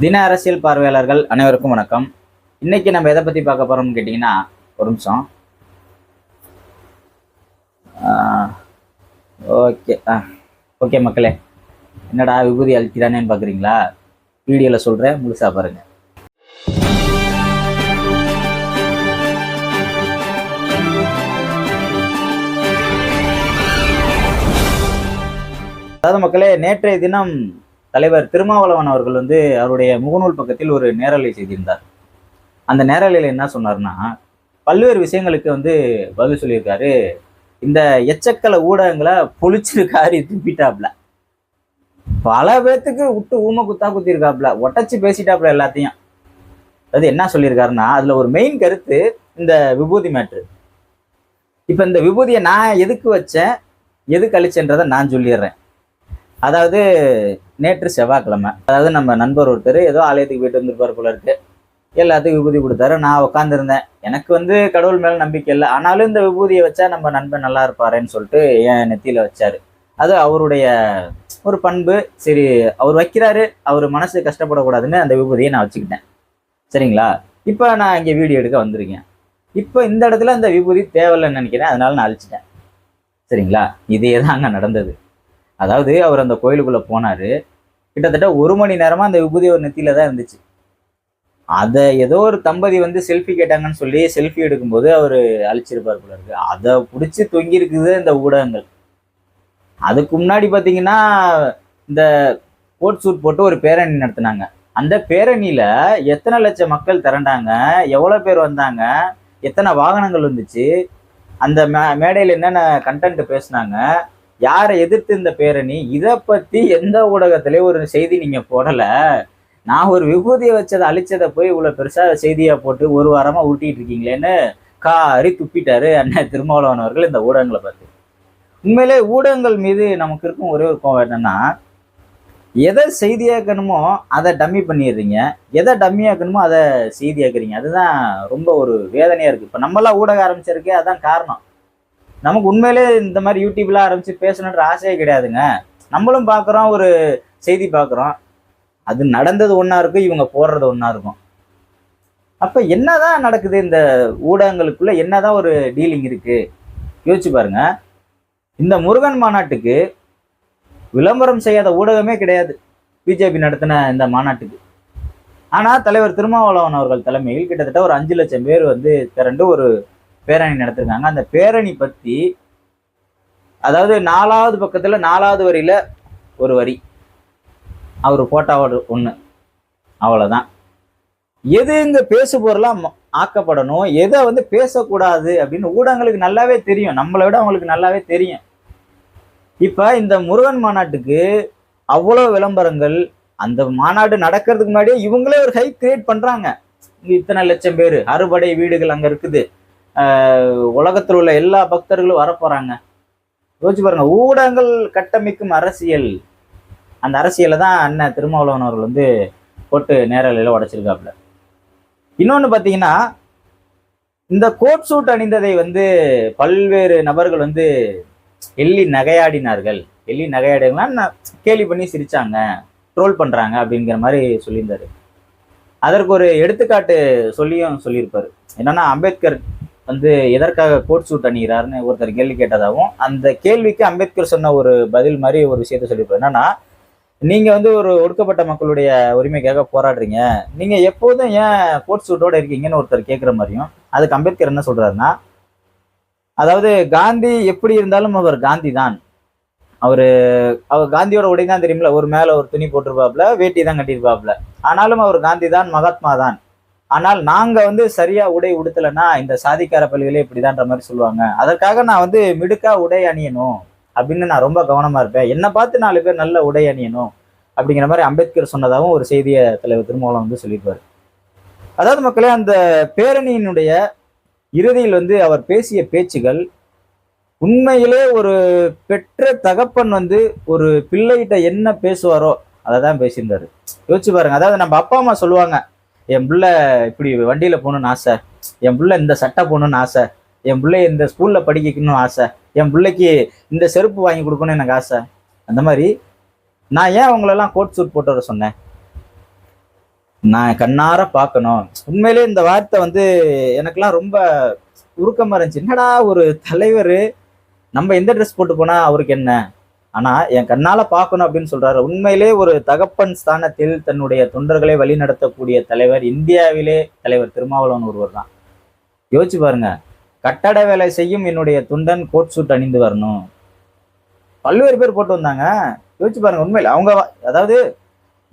தின அரசியல் பார்வையாளர்கள் அனைவருக்கும் வணக்கம். இன்னைக்கு நம்ம எதை பத்தி பார்க்க போறோம்னு கேட்டிங்கன்னா ஒரு நிமிஷம். ஓகே ஆ ஓகே மக்களே. என்னடா விபூதி அழிக்கிறானேன்னு பார்க்குறீங்களா வீடியோவில் சொல்கிறேன் முழுசா பாருங்க. அதாவது மக்களே நேற்றைய தினம் தலைவர் திருமாவளவன் அவர்கள் வந்து அவருடைய முகநூல் பக்கத்தில் ஒரு நேரலை செய்திருந்தார். அந்த நேரலையில் என்ன சொன்னார்னா பல்வேறு விஷயங்களுக்கு வந்து பதில் சொல்லியிருக்காரு. இந்த எச்சக்கல ஊடகங்களை பொழிச்சிருக்காரு காரி துப்பிட்டாப்ல. பல பேர்த்துக்கு விட்டு ஊம குத்தா குத்திருக்காப்ல. ஒட்டச்சு பேசிட்டாப்ல எல்லாத்தையும். அது என்ன சொல்லியிருக்காருன்னா அதில் ஒரு மெயின் கருத்து இந்த விபூதி மேட்ரு இப்போ இந்த விபூதியை நான் எதுக்கு வச்சேன் எது கழிச்சன்றதை நான் சொல்லிடுறேன். அதாவது நேற்று செவ்வாய்க்கிழமை. அதாவது நம்ம நண்பர் ஒருத்தர் ஏதோ ஆலயத்துக்கு போயிட்டு வந்திருப்பார் போல இருக்கு. எல்லாத்துக்கும் விபூதி கொடுத்தாரு. நான் உட்காந்துருந்தேன் எனக்கு வந்து கடவுள் மேலே நம்பிக்கை இல்லை. ஆனாலும் இந்த விபூதியை வச்சா நம்ம நண்பன் நல்லா இருப்பாருன்னு சொல்லிட்டு என் நெத்தியில் வச்சார். அது அவருடைய ஒரு பண்பு. சரி அவர் வைக்கிறாரு. அவர் மனசு கஷ்டப்படக்கூடாதுன்னு அந்த விபூதியை நான் வச்சுக்கிட்டேன். சரிங்களா? இப்போ நான் இங்கே வீடியோ எடுக்க வந்திருக்கேன். இப்போ இந்த இடத்துல அந்த விபூதி தேவையில்லைன்னு நினைக்கிறேன். அதனால நான் அழிச்சிட்டேன். சரிங்களா? இதே தான் அங்கே நடந்தது. அதாவது அவர் அந்த கோயிலுக்குள்ளே போனார். கிட்டத்தட்ட ஒரு மணி நேரமாக அந்த விபூதி ஒரு நெத்தியில தான் இருந்துச்சு. அதை ஏதோ ஒரு தம்பதி வந்து செல்ஃபி கேட்டாங்கன்னு சொல்லி செல்ஃபி எடுக்கும்போது அவர் அழிச்சிருப்பார் போல இருக்கு. அதை பிடிச்சி தொங்கி இருக்குது இந்த ஊடகங்கள். அதுக்கு முன்னாடி பார்த்தீங்கன்னா இந்த கோட் சூட் போட்டு ஒரு பேரணி நடத்தினாங்க. அந்த பேரணியில் எத்தனை லட்சம் மக்கள் திரண்டாங்க எவ்வளோ பேர் வந்தாங்க எத்தனை வாகனங்கள் வந்துச்சு அந்த மே மேடையில் என்னென்ன கண்டென்ட் பேசுனாங்க யாரை எதிர்த்து இந்த பேரணி இதை பத்தி எந்த ஊடகத்திலயும் ஒரு செய்தி நீங்க போடல? நான் ஒரு விபூதியை வச்சதை அழிச்சதை போய் இவ்வளவு பெருசா செய்தியா போட்டு ஒரு வாரமா உருட்டிட்டு இருக்கீங்களேன்னு காரி துப்பிட்டாரு அண்ணன் திருமாவளவன் அவர்கள் இந்த ஊடகங்களை பார்த்து. உண்மையிலே ஊடகங்கள் மீது நமக்கு இருக்கும் ஒரே ஒரு கோவம் என்னன்னா எதை செய்தியாக்கணுமோ அதை டம்மி பண்ணிடுறீங்க. எதை டம்மியாக்கணுமோ அதை செய்தியாக்குறீங்க. அதுதான் ரொம்ப ஒரு வேதனையாக இருக்குது இப்போ நம்மளாம் ஊடகம் ஆரம்பிச்சிருக்கே அதான் காரணம். நமக்கு உண்மையிலே இந்த மாதிரி யூடியூப்லாம் ஆரம்பிச்சு பேசணுன்ற ஆசையே கிடையாதுங்க. நம்மளும் பார்க்குறோம் ஒரு செய்தி பார்க்குறோம் அது நடந்தது ஒன்றா இருக்கும் இவங்க போடுறது ஒன்றா இருக்கும். அப்போ என்னதான் நடக்குது இந்த ஊடகங்களுக்குள்ளே என்னதான் ஒரு டீலிங் இருக்குது யோசிச்சு பாருங்க. இந்த முருகன் மாநாட்டுக்கு விளம்பரம் செய்யாத ஊடகமே கிடையாது. பிஜேபி நடத்தின இந்த மாநாட்டுக்கு. ஆனால் தலைவர் திருமாவளவன் அவர்கள் தலைமையில் கிட்டத்தட்ட ஒரு அஞ்சு லட்சம் பேர் வந்து திரண்டு ஒரு பேரணி நடத்திருக்காங்க. அந்த பேரணி பத்தி அதாவது நாலாவது பக்கத்துல நாலாவது வரியில ஒரு வரி. அவர் போட்டாவோட ஒண்ணு. அவ்வளவுதான். எது இங்க பேசு பொருளா ஆக்கப்படணும் எதை வந்து பேசக்கூடாது அப்படின்னு ஊடகங்களுக்கு நல்லாவே தெரியும். நம்மளை விட அவங்களுக்கு நல்லாவே தெரியும். இப்ப இந்த முருகன் மாநாட்டுக்கு அவ்வளவு விளம்பரங்கள் அந்த மாநாடு நடக்கிறதுக்கு முன்னாடியே இவங்களே ஒரு ஹைப் கிரியேட் பண்றாங்க. இத்தனை லட்சம் பேர் அறுபடை வீடுகள் அங்க இருக்குது. உலகத்தில் உள்ள எல்லா பக்தர்களும் வரப்போறாங்க. யோசிச்சு பாருங்க ஊடகங்கள் கட்டமைக்கும் அரசியல். அந்த அரசியலை தான் அண்ணன் திருமாவளவன் அவர்கள் வந்து போட்டு நேரலையில் உடைச்சிருக்காப்புல. இன்னொன்று பார்த்தீங்கன்னா இந்த கோட் சூட் அணிந்ததை வந்து பல்வேறு நபர்கள் வந்து எள்ளி நகையாடினார்கள். எள்ளி நகையாடினா கேலி பண்ணி சிரிச்சாங்க. ட்ரோல் பண்றாங்க அப்படிங்கிற மாதிரி சொல்லியிருந்தாரு. அதற்கு ஒரு எடுத்துக்காட்டு சொல்லியும் சொல்லியிருப்பார். என்னன்னா அம்பேத்கர் வந்து எதற்காக கோட் சூட் அணிகிறாருன்னு ஒருத்தர் கேள்வி கேட்டதாகவும் அந்த கேள்விக்கு அம்பேத்கர் சொன்ன ஒரு பதில் மாதிரி ஒரு விஷயத்த சொல்லியிருப்பார். என்னன்னா நீங்க வந்து ஒரு ஒடுக்கப்பட்ட மக்களுடைய உரிமைக்காக போராடுறீங்க. நீங்க எப்போதும் ஏன் கோட் சூட்டோட இருக்கீங்கன்னு ஒருத்தர் கேட்குற மாதிரியும் அதுக்கு அம்பேத்கர் என்ன சொல்றாருன்னா அதாவது காந்தி எப்படி இருந்தாலும் அவர் காந்தி தான். அவர் அவர் காந்தியோட உடை தான் தெரியுமில்ல ஒரு மேலே ஒரு துணி போட்டிருப்பாப்ல வேட்டி தான் கட்டியிருப்பாப்ல ஆனாலும் அவர் காந்தி தான் மகாத்மா தான். ஆனால் நாங்க வந்து சரியா உடை உடுத்தலைன்னா இந்த சாதிக்கார பள்ளிகளே இப்படிதான்ற மாதிரி சொல்லுவாங்க. அதற்காக நான் வந்து மிடுக்கா உடை அணியணும் அப்படின்னு நான் ரொம்ப கவனமா இருப்பேன். என்னை பார்த்து நாலு பேர் நல்ல உடை அணியணும் அப்படிங்கிற மாதிரி அம்பேத்கர் சொன்னதாகவும் ஒரு செய்தியை தலைவர் திருமூலம் வந்து சொல்லியிருப்பார். அதாவது மக்களே அந்த பேரணியினுடைய இறுதியில் வந்து அவர் பேசிய பேச்சுகள் உண்மையிலே ஒரு பெற்ற தகப்பன் வந்து ஒரு பிள்ளைகிட்ட என்ன பேசுவாரோ அதை தான் பேசியிருந்தாரு. யோசிச்சு பாருங்க. அதாவது நம்ம அப்பா அம்மா சொல்லுவாங்க என் பிள்ளை இப்படி வண்டியில் போகணும்னு ஆசை. என் பிள்ளை இந்த சட்டை போகணும்னு ஆசை. என் பிள்ளை இந்த ஸ்கூலில் படிக்கணும்னு ஆசை. என் பிள்ளைக்கு இந்த செருப்பு வாங்கி கொடுக்கணும்னு எனக்கு ஆசை. அந்த மாதிரி நான் ஏன் அவங்களெல்லாம் கோட் சூட் போட்டு வர சொன்னேன்? நான் கண்ணார பார்க்கணும். உண்மையிலே இந்த வார்த்தை வந்து எனக்கெல்லாம் ரொம்ப உருக்கமாக இருந்துச்சு. என்னடா ஒரு தலைவர்? நம்ம எந்த ட்ரெஸ் போட்டு போனால் அவருக்கு என்ன? ஆனா என் கண்ணால பார்க்கணும் அப்படின்னு சொல்றாரு. உண்மையிலே ஒரு தகப்பன் ஸ்தானத்தில் தன்னுடைய தொண்டர்களை வழிநடத்தக்கூடிய தலைவர் இந்தியாவிலே தலைவர் திருமாவளவன் ஒருவர் தான். யோசிச்சு பாருங்க. கட்டட வேலை செய்யும் என்னுடைய துண்டன் கோட் சூட் அணிந்து வரணும். பல்வேறு பேர் போட்டு வந்தாங்க. யோசிச்சு பாருங்க உண்மையில அவங்க அதாவது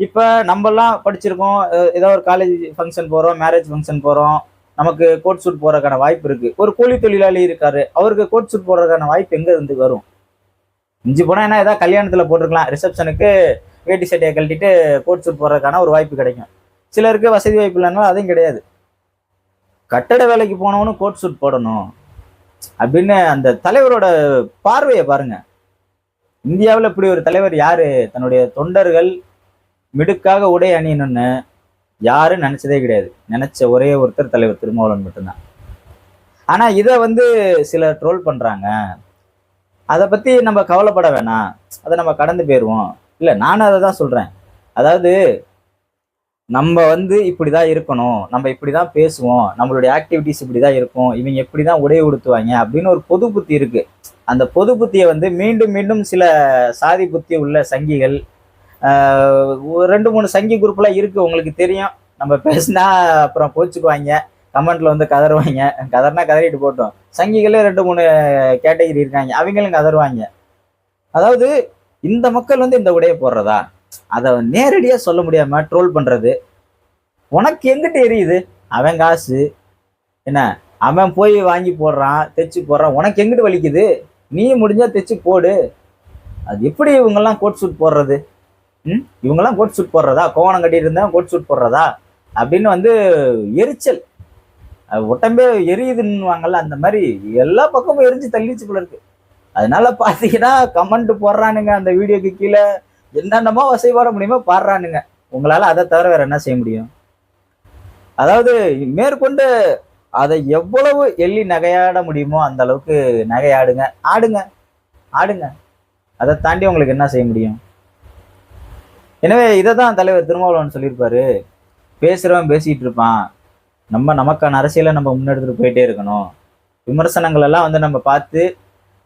இப்ப நம்மெல்லாம் படிச்சிருக்கோம். ஏதோ ஒரு காலேஜ் ஃபங்க்ஷன் போறோம் மேரேஜ் ஃபங்க்ஷன் போறோம். நமக்கு கோட் சூட் போறதுக்கான வாய்ப்பு இருக்கு. ஒரு கூலி தொழிலாளி இருக்காரு. அவருக்கு கோட் சூட் போடுறதுக்கான வாய்ப்பு எங்க இருந்து வரும்? இஞ்சி போனால் என்ன ஏதாவது கல்யாணத்தில் போட்டிருக்கலாம். ரிசப்ஷனுக்கு வேட்டி சட்டையை கழட்டிட்டு கோட் சூட் போடுறதுக்கான ஒரு வாய்ப்பு கிடைக்கும். சிலருக்கு வசதி வாய்ப்பு இல்லைன்னா அதுவும் கிடையாது. கட்டட வேலைக்கு போனவனும் கோட் சூட் போடணும். அப்படின்னு அந்த தலைவரோட பார்வையை பாருங்க. இந்தியாவில் இப்படி ஒரு தலைவர் யாரு? தன்னுடைய தொண்டர்கள் மிடுக்காக உடை அணியணும்னு யாரும் நினைச்சதே கிடையாது. நினைச்ச ஒரே ஒருத்தர் தலைவர் திருமாவளவன் மட்டும்தான். ஆனால் இதை வந்து சிலர் ட்ரோல் பண்ணுறாங்க அதை பத்தி நம்ம கவலைப்பட வேணாம். அதை நம்ம கடந்து போயிடுவோம் இல்ல நானும் அதை தான் சொல்றேன். அதாவது நம்ம வந்து இப்படிதான் இருக்கணும். நம்ம இப்படிதான் பேசுவோம். நம்மளுடைய ஆக்டிவிட்டிஸ் இப்படிதான் இருக்கும். இவங்க இப்படிதான் உடை உடுத்துவாங்க அப்படின்னு ஒரு பொது புத்தி இருக்கு. அந்த பொது புத்தியை வந்து மீண்டும் மீண்டும் சில சாதி புத்தி உள்ள சங்கிகள் ரெண்டு மூணு சங்கி குரூப்லாம் இருக்கு. உங்களுக்கு தெரியும். நம்ம பேசினா அப்புறம் கோச்சுக்குவாங்க கமெண்ட்ல வந்து கதறுவாங்க. கதர்னா கதறிட்டு போட்டோம். சங்கிகளே ரெண்டு மூணு கேட்டகிரி இருக்காங்க. அவங்களும் கதறுவாங்க. அதாவது இந்த மக்கள் வந்து இந்த உடையை போடுறதா? அதை நேரடியாக சொல்ல முடியாம ட்ரோல் பண்றது. உனக்கு எங்கிட்ட எரியுது? அவன் காசு. என்ன? அவன் போய் வாங்கி போடுறான் தைச்சு போடுறான். உனக்கு எங்கிட்டு வலிக்குது? நீ முடிஞ்சா தைச்சு போடு. அது எப்படி இவங்கெல்லாம் கோட் சூட் போடுறது? ம்? இவங்கெல்லாம் கோட் சூட் போடுறதா? கோவணம் கட்டிட்டு இருந்தா கோட் சூட் போடுறதா? அப்படின்னு வந்து எரிச்சல். உடம்பே எரியுதுன்னுவாங்கல்ல அந்த மாதிரி எல்லா பக்கமும் எரிஞ்சு தள்ளிச்சு போல இருக்கு. அதனால பார்த்தீங்கன்னா கமெண்ட் போடுறானுங்க அந்த வீடியோக்கு கீழே என்னென்னமோ வசைபாட முடியுமோ பாடுறானுங்க. உங்களால் அதை தவிர வேற என்ன செய்ய முடியும்? அதாவது மேற்கொண்டு அதை எவ்வளவு எள்ளி நகையாட முடியுமோ அந்த அளவுக்கு நகையாடுங்க ஆடுங்க. ஆடுங்க. அதை தாண்டி உங்களுக்கு என்ன செய்ய முடியும்? எனவே இதை தான் தலைவர் திருமாவளவன் சொல்லியிருப்பாரு. பேசுகிறவன் பேசிகிட்டு இருப்பான். நம்ம நமக்கான அரசியலை நம்ம முன்னெடுத்துட்டு போயிட்டே இருக்கணும். விமர்சனங்கள் எல்லாம் வந்து நம்ம பார்த்து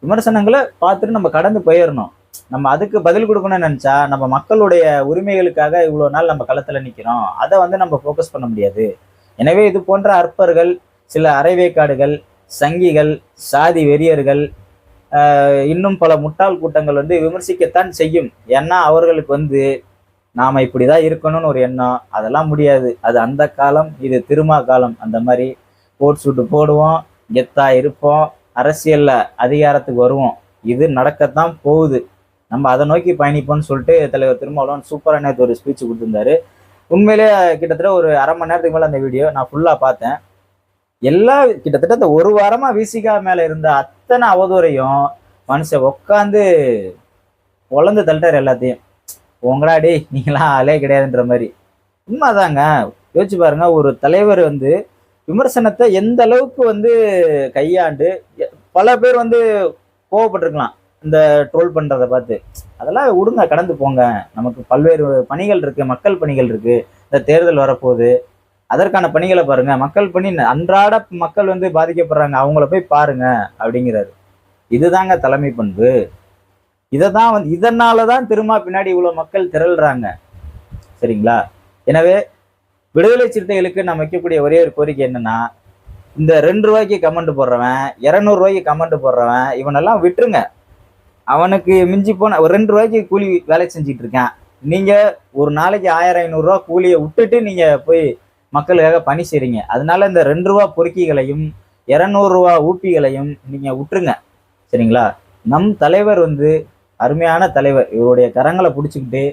விமர்சனங்களை பார்த்துட்டு நம்ம கடந்து போயிடணும். நம்ம அதுக்கு பதில் கொடுக்கணும்னு நினைச்சா நம்ம மக்களுடைய உரிமைகளுக்காக இவ்வளோ நாள் நம்ம களத்தில் நிற்கிறோம் அதை வந்து நம்ம ஃபோக்கஸ் பண்ண முடியாது. எனவே இது போன்ற அற்பர்கள் சில அரைவேக்காடுகள் சங்கிகள் சாதி வெறியர்கள் இன்னும் பல முட்டாள் கூட்டங்கள் வந்து விமர்சிக்கத்தான் செய்யும். ஏன்னா அவர்களுக்கு வந்து நாம இப்படிதான் இருக்கணும்னு ஒரு எண்ணம். அதெல்லாம் முடியாது. அது அந்த காலம் இது திருமா காலம். அந்த மாதிரி கோட் சூட்டு போடுவோம் கெத்தா இருப்போம் அரசியலில் அதிகாரத்துக்கு வருவோம். இது நடக்கத்தான் போகுது. நம்ம அதை நோக்கி பயணிப்போம்னு சொல்லிட்டு தலைவர் திருமாவளவன் சூப்பராக நேற்று ஒரு ஸ்பீச் கொடுத்துருந்தாரு. உண்மையிலே கிட்டத்தட்ட ஒரு அரை மணி நேரத்துக்கு மேலே அந்த வீடியோ நான் ஃபுல்லாக பார்த்தேன். எல்லா கிட்டத்தட்ட அந்த ஒரு வாரமாக விசிகா மேலே இருந்த அத்தனை அவதூறையும் மனுஷன் உட்காந்து உழந்து தள்ளிட்டார் எல்லாத்தையும். உங்களா டேய் நீங்களாம் ஆளே கிடையாதுன்ற மாதிரி. உண்மைதாங்க. யோசிச்சு பாருங்க ஒரு தலைவர் வந்து விமர்சனத்தை எந்த அளவுக்கு வந்து கையாண்டு பல பேர் வந்து கோவப்பட்டிருக்கலாம் இந்த ட்ரோல் பண்ணுறதை பார்த்து. அதெல்லாம் விடுங்க கடந்து போங்க. நமக்கு பல்வேறு பணிகள் இருக்குது மக்கள் பணிகள் இருக்குது இந்த தேர்தல் வரப்போகுது. அதற்கான பணிகளை பாருங்கள் மக்கள் பணி அன்றாட மக்கள் வந்து பாதிக்கப்படுறாங்க. அவங்கள போய் பாருங்கள் அப்படிங்கிறாரு. இதுதாங்க தலைமை பண்பு. இதை தான் வந்து இதனால தான் திரும்ப பின்னாடி இவ்வளோ மக்கள் திரள்றாங்க. சரிங்களா? எனவே விடுதலை சிறுத்தைகளுக்கு நம்ம வைக்கக்கூடிய ஒரே ஒரு கோரிக்கை என்னன்னா இந்த ரெண்டு ரூபாய்க்கு கமெண்ட் போடுறவன் இரநூறு ரூபாய்க்கு கமெண்ட் போடுறவன் இவனெல்லாம் விட்டுருங்க. அவனுக்கு மிஞ்சி போன ஒரு ரெண்டு ரூபாய்க்கு கூலி வேலை செஞ்சுட்டு இருக்கான் நீங்கள் ஒரு நாளைக்கு ஆயிரம் ஐநூறுரூவா கூலியை விட்டுட்டு நீங்கள் போய் மக்களுக்காக பணி செய்றீங்க. அதனால இந்த ரெண்டு ரூபா பொறுக்கிகளையும் இரநூறுவா ஊப்பிகளையும் நீங்கள் விட்டுருங்க. சரிங்களா? நம் தலைவர் வந்து அருமையான தலைவர். இவருடைய கரங்களை பிடிச்சிக்கிட்டு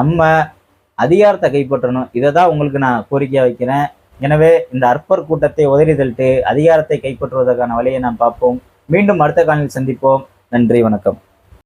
நம்ம அதிகாரத்தை கைப்பற்றணும். இதை தான் உங்களுக்கு நான் கோரிக்கையாக வைக்கிறேன். எனவே இந்த அற்பர் கூட்டத்தை உதறி தள்ளிட்டு அதிகாரத்தை கைப்பற்றுவதற்கான வழியை நாம் பார்ப்போம். மீண்டும் அடுத்த காலையில் சந்திப்போம். நன்றி வணக்கம்.